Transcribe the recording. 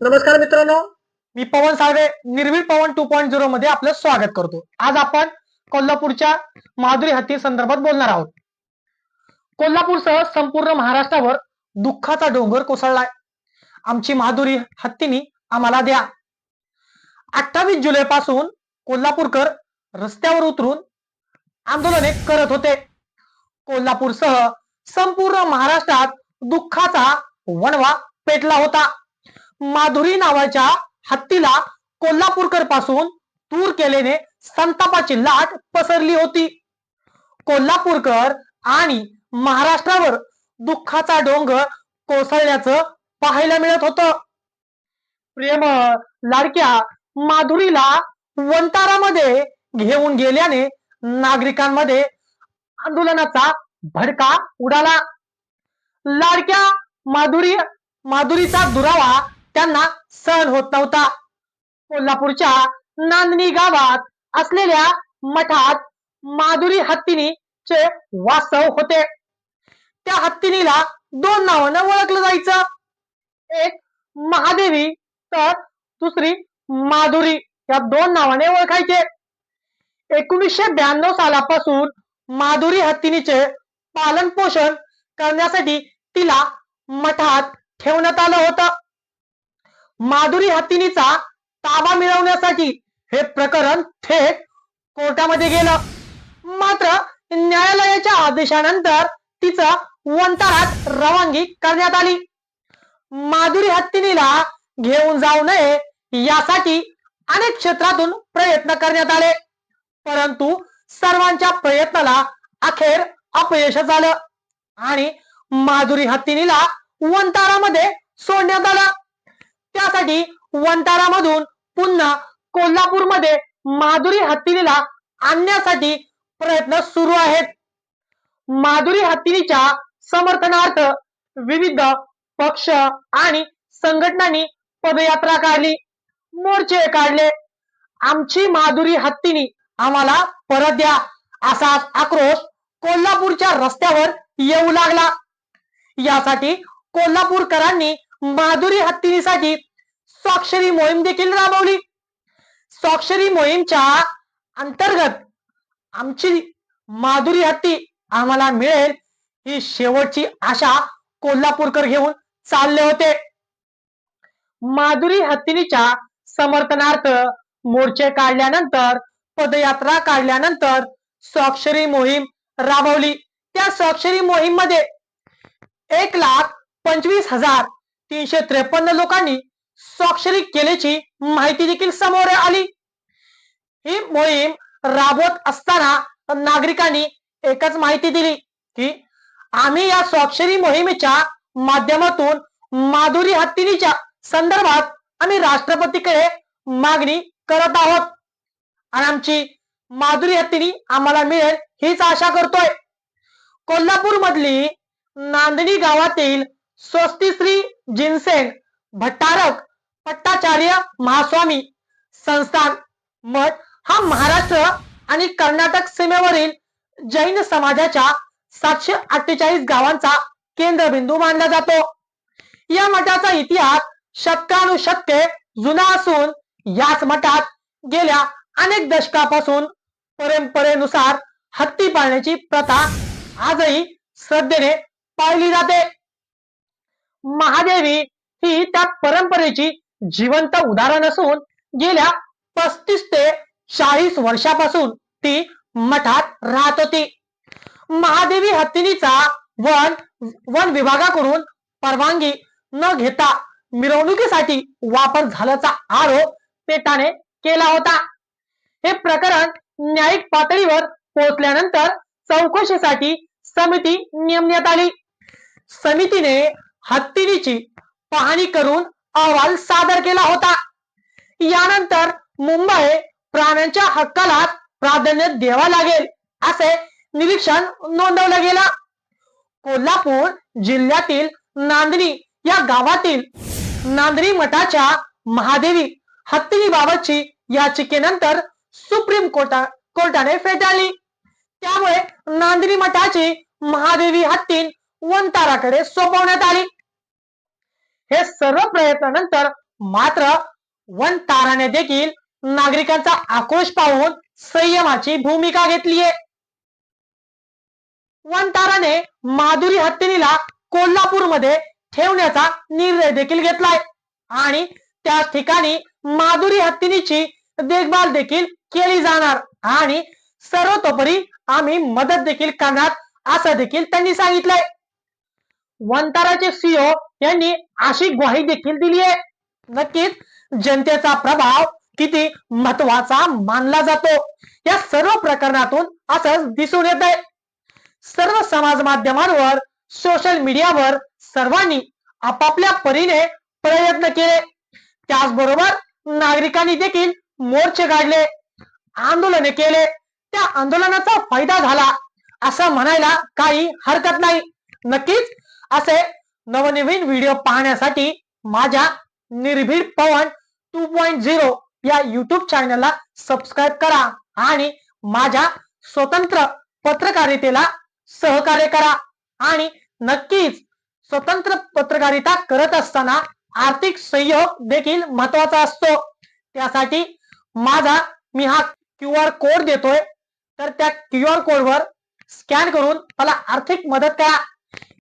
नमस्कार मित्रांनो. मी पवन साळवे निर्भीड पवन टू पॉईंट झिरो मध्ये आपलं स्वागत करतो. आज आपण कोल्हापूरच्या माधुरी हत्ती संदर्भात बोलणार आहोत. कोल्हापूरसह संपूर्ण महाराष्ट्रावर दुःखाचा डोंगर कोसळलाय. आमची माधुरी हत्तीनी आम्हाला द्या. अठ्ठावीस जुलै पासून कोल्हापूरकर रस्त्यावर उतरून आंदोलने करत होते. कोल्हापूरसह संपूर्ण महाराष्ट्रात दुःखाचा वणवा पेटला होता. माधुरी नावाच्या हत्तीला कोल्हापूरकरपासून दूर केल्याने संतापाची लाट पसरली होती. कोल्हापूरकर आणि महाराष्ट्रावर दुःखाचा डोंगर कोसळल्याचं पाहायला मिळत होतं. प्रेम लाडक्या माधुरीला वंतारामध्ये घेऊन गेल्याने नागरिकांमध्ये आंदोलनाचा भडका उडाला. लाडक्या माधुरी माधुरीचा दुरावा त्यांना सहन होत नव्हता. कोल्हापूरच्या नांदणी गावात असलेल्या मठात माधुरी हत्तीनीचे वास्तव होते. त्या हत्तीनीला दोन नावानं ओळखलं जायचं. एक महादेवी तर दुसरी माधुरी या दोन नावाने ओळखायचे. एकोणीसशे ब्याण्णव सालापासून माधुरी हत्तीनीचे पालन पोषण करण्यासाठी तिला मठात ठेवण्यात आलं होतं. माधुरी हत्तीनीचा ताबा मिळवण्यासाठी हे प्रकरण थेट कोर्टामध्ये गेलं. मात्र न्यायालयाच्या आदेशानंतर तिचं वंतारात रवानगी करण्यात आली. माधुरी हत्तीनीला घेऊन जाऊ नये यासाठी अनेक क्षेत्रातून प्रयत्न करण्यात आले. परंतु सर्वांच्या प्रयत्नाला अखेर अपयश झालं आणि माधुरी हत्तीनीला वंतारामध्ये सोडण्यात आलं. त्यासाठी वंतारामधून पुन्हा कोल्हापूरमध्ये माधुरी हत्तीनीला आणण्यासाठी प्रयत्न सुरू आहेत. माधुरी हत्तीनीच्या समर्थनार्थ विविध पक्ष आणि संघटनांनी पदयात्रा काढली. मोर्चे काढले. आमची माधुरी हत्तीनी आम्हाला परत द्या असाच आक्रोश कोल्हापूरच्या रस्त्यावर येऊ लागला. यासाठी कोल्हापूरकरांनी माधुरी हत्तीनीसाठी स्वाक्षरी मोहीम देखील राबवली. स्वाक्षरी मोहीमच्या अंतर्गत आमची माधुरी हत्ती आम्हाला मिळेल ही शेवटची आशा कोल्हापूरकर घेऊन चालले होते. माधुरी हत्तीनीच्या समर्थनार्थ मोर्चे काढल्यानंतर पदयात्रा काढल्यानंतर स्वाक्षरी मोहीम राबवली. त्या स्वाक्षरी मोहीममध्ये एक लाख पंचवीस हजार तीनशे त्रेपन्न लोकांनी स्वाक्षरी केल्याची माहिती देखील समोर आली. ही मोहीम राबवत असताना नागरिकांनी एकच माहिती दिली की आम्ही या स्वाक्षरी मोहिमेच्या माध्यमातून माधुरी हत्तीनीच्या संदर्भात आम्ही राष्ट्रपतीकडे मागणी करत आहोत. आणि आमची माधुरी हत्तीनी आम्हाला मिळेल हीच आशा करतोय. कोल्हापूर मधली नांदणी गावातील स्वस्तिश्री जिनसेन भट्टारक भट्टाचार्य महास्वामी संस्थान. मठ हा महाराष्ट्र आणि कर्नाटक सीमेवरील जैन समाजाच्या सातशे अठ्ठेचाळीस गावांचा केंद्रबिंदू मानला जातो. या मठाचा इतिहास शतकानुशतके जुना असून याच मठात गेल्या अनेक दशकापासून परंपरेनुसार हत्ती पाळण्याची प्रथा आजही श्रद्धेने पाळली जाते. महादेवी ही त्या परंपरेची जिवंत उदाहरण असून गेल्या पस्तीस ते चाळीस वर्षापासून ती मठात राहत होती. महादेवी हत्तीनीचा वन वन विभागाकडून परवानगी न घेता मिरवणुकीसाठी वापर झाल्याचा आरोप पेटाने केला होता. हे प्रकरण न्यायिक पातळीवर पोहोचल्यानंतर चौकशीसाठी समिती नेमण्यात आली. समितीने हत्तीनीची पाहणी करून अहवाल सादर केला होता. यानंतर मुंबई प्राण्यांच्या हक्काला प्राधान्य द्यावा लागेल असे निरीक्षण नोंदवलं गेलं. कोल्हापूर जिल्ह्यातील नांदणी या गावातील नांदणी मठाच्या महादेवी हत्तीनी बाबतची याचिकेनंतर सुप्रीम कोर्टा कोर्टाने फेटाळली. त्यामुळे नांदणी मठाची महादेवी हत्तीन वंताराकडे सोपवण्यात आली. हे सर्व प्रयत्नानंतर मात्र वन ताराने देखील नागरिकांचा आक्रोश पाहून संयमाची भूमिका घेतलीय. वन ताराने माधुरी हत्तीनीला कोल्हापूरमध्ये ठेवण्याचा निर्णय देखील घेतलाय. आणि त्या ठिकाणी माधुरी हत्तीनीची देखभाल देखील केली जाणार. आणि सर्वतोपरी आम्ही मदत देखील करणार असं देखील त्यांनी सांगितलंय. वंताराचे सीओ यांनी अशी ग्वाही देखील दिली आहे. नक्कीच जनतेचा प्रभाव किती महत्त्वाचा मानला जातो. या सर्व प्रकरणातून असंच दिसून येत आहे. सर्व समाज माध्यमांवर सोशल मीडियावर सर्वांनी आपापल्या परीने प्रयत्न केले. त्याचबरोबर नागरिकांनी देखील मोर्चे काढले आंदोलने केले. त्या आंदोलनाचा फायदा झाला असं म्हणायला काही हरकत नाही. नक्कीच असे नवनवीन व्हिडिओ पाहण्यासाठी माझ्या Nirbhid Pawan two point zero या युट्यूब चॅनलला सबस्क्राईब करा आणि माझ्या स्वतंत्र पत्रकारितेला सहकार्य करा. आणि नक्कीच स्वतंत्र पत्रकारिता करत असताना आर्थिक सहयोग देखील महत्त्वाचा असतो. त्यासाठी माझा मी हा क्यू आर कोड देतोय. तर त्या क्यू आर कोडवर स्कॅन करून मला आर्थिक मदत करा.